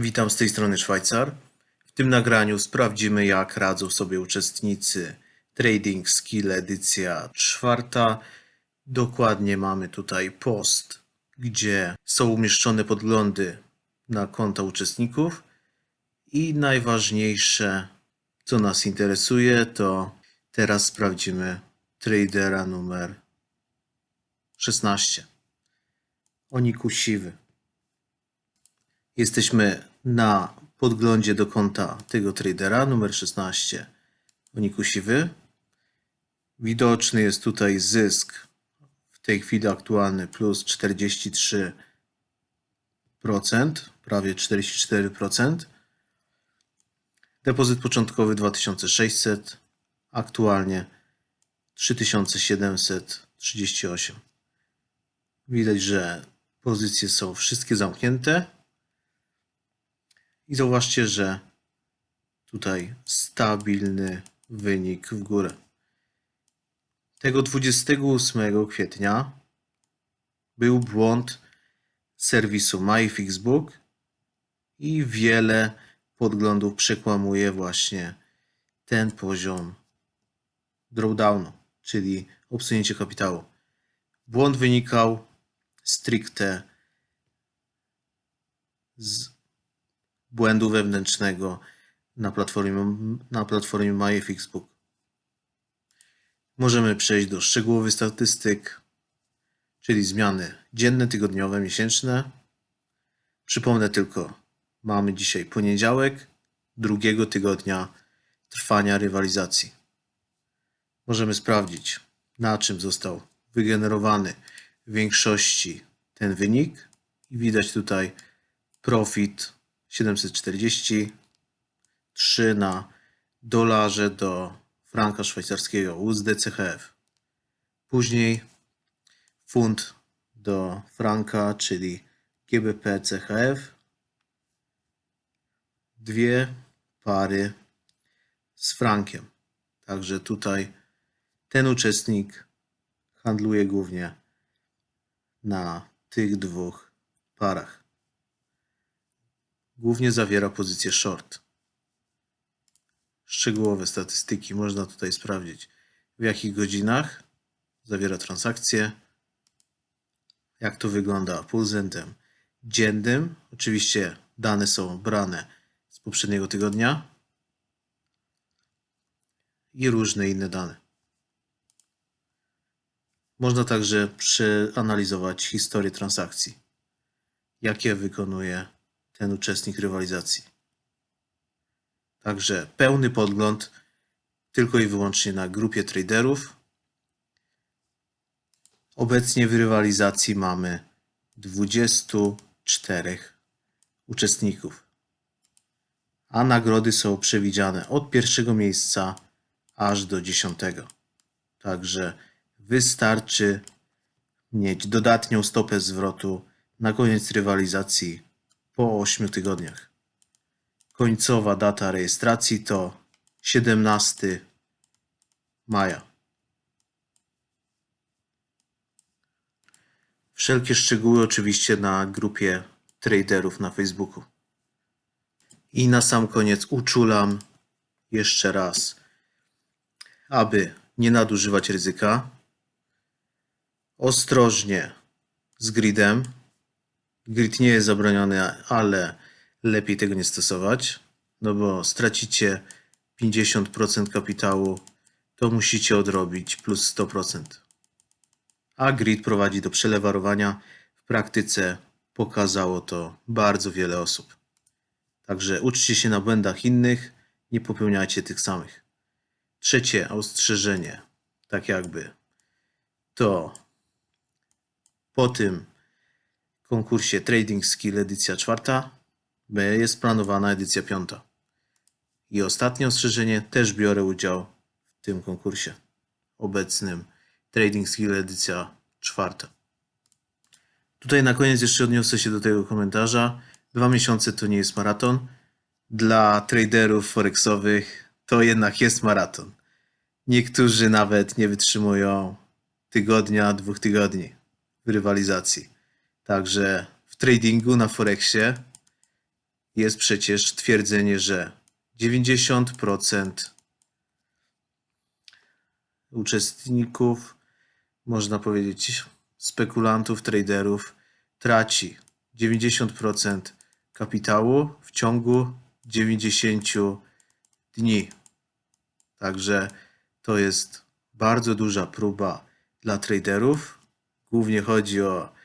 Witam z tej strony Szwajcar. W tym nagraniu sprawdzimy, jak radzą sobie uczestnicy Trading Skill edycja czwarta. Dokładnie mamy tutaj post, gdzie są umieszczone podglądy na konta uczestników. I najważniejsze, co nas interesuje, to teraz sprawdzimy tradera numer 16. Oniku Siwy. Jesteśmy na podglądzie do konta tego tradera, numer 16, Oniku Siwy. Widoczny jest tutaj zysk, w tej chwili aktualny, plus 43%, prawie 44%. Depozyt początkowy 2600, aktualnie 3738. Widać, że pozycje są wszystkie zamknięte. I zauważcie, że tutaj stabilny wynik w górę. Tego 28 kwietnia był błąd serwisu MyFixBook i wiele podglądów przekłamuje właśnie ten poziom drawdownu, czyli obsunięcie kapitału. Błąd wynikał stricte z błędu wewnętrznego na platformie, na platformie MyFixBook. Możemy przejść do szczegółowych statystyk, czyli zmiany dzienne, tygodniowe, miesięczne. Przypomnę tylko, mamy dzisiaj poniedziałek, drugiego tygodnia trwania rywalizacji. Możemy sprawdzić, na czym został wygenerowany w większości ten wynik i widać tutaj profit 740, 3 na dolarze do franka szwajcarskiego USD-CHF. Później funt do franka, czyli GBP-CHF. Dwie pary z frankiem. Także tutaj ten uczestnik handluje głównie na tych dwóch parach. Głównie zawiera pozycję short. Szczegółowe statystyki można tutaj sprawdzić. W jakich godzinach zawiera transakcje. Jak to wygląda pod dziennym. Oczywiście dane są brane z poprzedniego tygodnia. I różne inne dane. Można także przeanalizować historię transakcji. Jakie wykonuje ten uczestnik rywalizacji. Także pełny podgląd tylko i wyłącznie na grupie traderów. Obecnie w rywalizacji mamy 24 uczestników, a nagrody są przewidziane od pierwszego miejsca aż do dziesiątego. Także wystarczy mieć dodatnią stopę zwrotu na koniec rywalizacji po 8 tygodniach. Końcowa data rejestracji to 17 maja. Wszelkie szczegóły oczywiście na grupie traderów na Facebooku. I na sam koniec uczulam jeszcze raz, aby nie nadużywać ryzyka. Ostrożnie z gridem. Grid nie jest zabroniony, ale lepiej tego nie stosować, no bo stracicie 50% kapitału, to musicie odrobić plus 100%. A grid prowadzi do przelewarowania. W praktyce pokazało to bardzo wiele osób. Także uczcie się na błędach innych, nie popełniajcie tych samych. Trzecie ostrzeżenie, tak jakby, to po tym konkursie Trading Skill edycja czwarta B jest planowana edycja piąta. I ostatnie ostrzeżenie, też biorę udział w tym konkursie obecnym Trading Skill edycja czwarta. Tutaj na koniec jeszcze odniosę się do tego komentarza. Dwa miesiące to nie jest maraton. Dla traderów forexowych to jednak jest maraton. Niektórzy nawet nie wytrzymują tygodnia, dwóch tygodni w rywalizacji. Także w tradingu na Forexie jest przecież twierdzenie, że 90% uczestników, można powiedzieć, spekulantów, traderów traci 90% kapitału w ciągu 90 dni. Także to jest bardzo duża próba dla traderów. Głównie chodzi o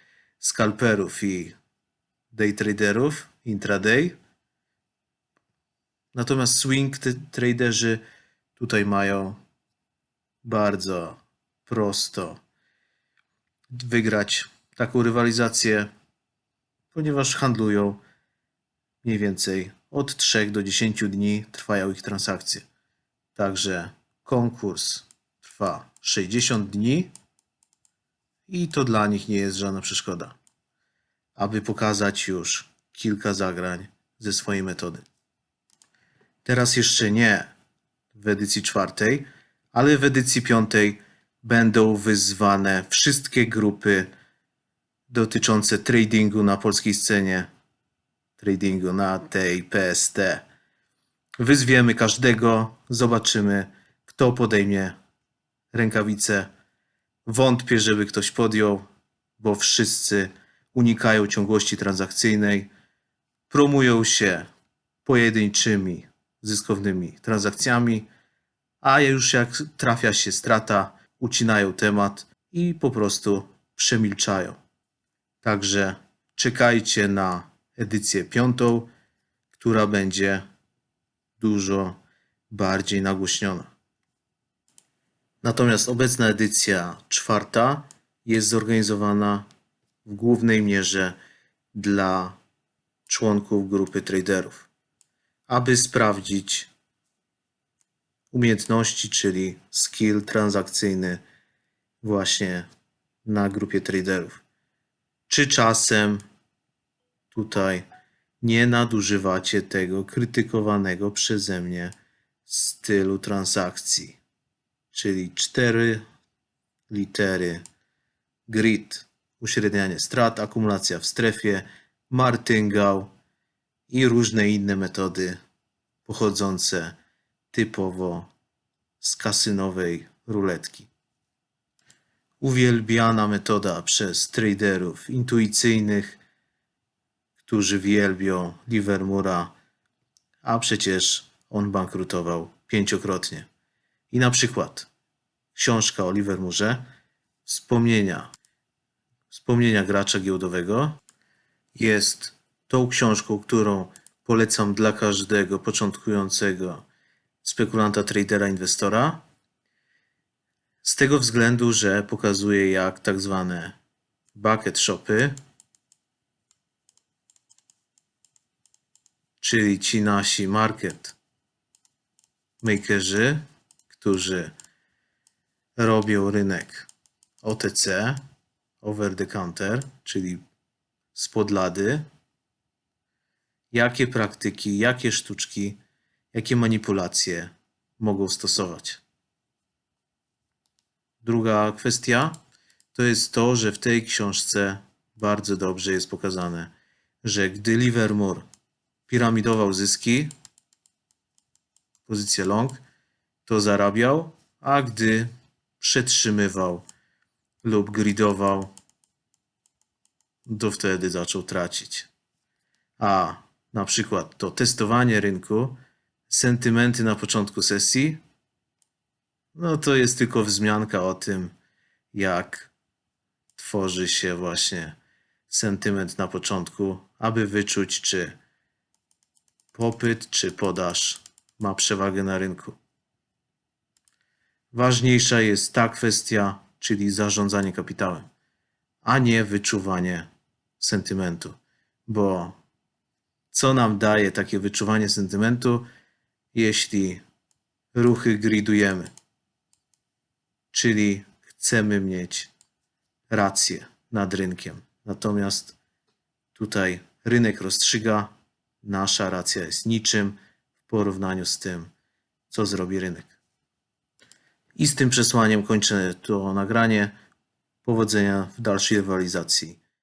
skalperów i day traderów intraday. Natomiast swing traderzy tutaj mają bardzo prosto wygrać taką rywalizację, ponieważ handlują mniej więcej od 3 do 10 dni trwają ich transakcje. Także konkurs trwa 60 dni i to dla nich nie jest żadna przeszkoda, aby pokazać już kilka zagrań ze swojej metody. Teraz jeszcze nie w edycji czwartej, ale w edycji piątej będą wyzwane wszystkie grupy dotyczące tradingu na polskiej scenie, tradingu na tej PST. Wyzwiemy każdego, zobaczymy, kto podejmie rękawice. Wątpię, żeby ktoś podjął, bo wszyscy unikają ciągłości transakcyjnej, promują się pojedynczymi, zyskownymi transakcjami, a już jak trafia się strata, ucinają temat i po prostu przemilczają. Także czekajcie na edycję piątą, która będzie dużo bardziej nagłośniona. Natomiast obecna edycja czwarta jest zorganizowana w głównej mierze dla członków grupy traderów, aby sprawdzić umiejętności, czyli skill transakcyjny właśnie na grupie traderów. Czy czasem tutaj nie nadużywacie tego krytykowanego przeze mnie stylu transakcji, czyli cztery litery grid, uśrednianie strat, akumulacja w strefie, martyngał i różne inne metody pochodzące typowo z kasynowej ruletki. Uwielbiana metoda przez traderów intuicyjnych, którzy wielbią Livermora, a przecież on bankrutował pięciokrotnie. I na przykład książka o Livermorze, wspomnienia, wspomnienia gracza giełdowego jest tą książką, którą polecam dla każdego początkującego spekulanta, tradera, inwestora. Z tego względu, że pokazuje jak tak zwane bucket shopy, czyli ci nasi market makerzy, którzy robią rynek OTC, over the counter, czyli spod lady, jakie praktyki, jakie sztuczki, jakie manipulacje mogą stosować. Druga kwestia to jest to, że w tej książce bardzo dobrze jest pokazane, że gdy Livermore piramidował zyski, pozycję long, to zarabiał, a gdy przetrzymywał lub gridował, to wtedy zaczął tracić. A na przykład to testowanie rynku, sentymenty na początku sesji, no to jest tylko wzmianka o tym, jak tworzy się właśnie sentyment na początku, aby wyczuć, czy popyt, czy podaż ma przewagę na rynku. Ważniejsza jest ta kwestia, czyli zarządzanie kapitałem, a nie wyczuwanie sentymentu. Bo co nam daje takie wyczuwanie sentymentu, jeśli ruchy gridujemy? Czyli chcemy mieć rację nad rynkiem. Natomiast tutaj rynek rozstrzyga, nasza racja jest niczym w porównaniu z tym, co zrobi rynek. I z tym przesłaniem kończę to nagranie. Powodzenia w dalszej rywalizacji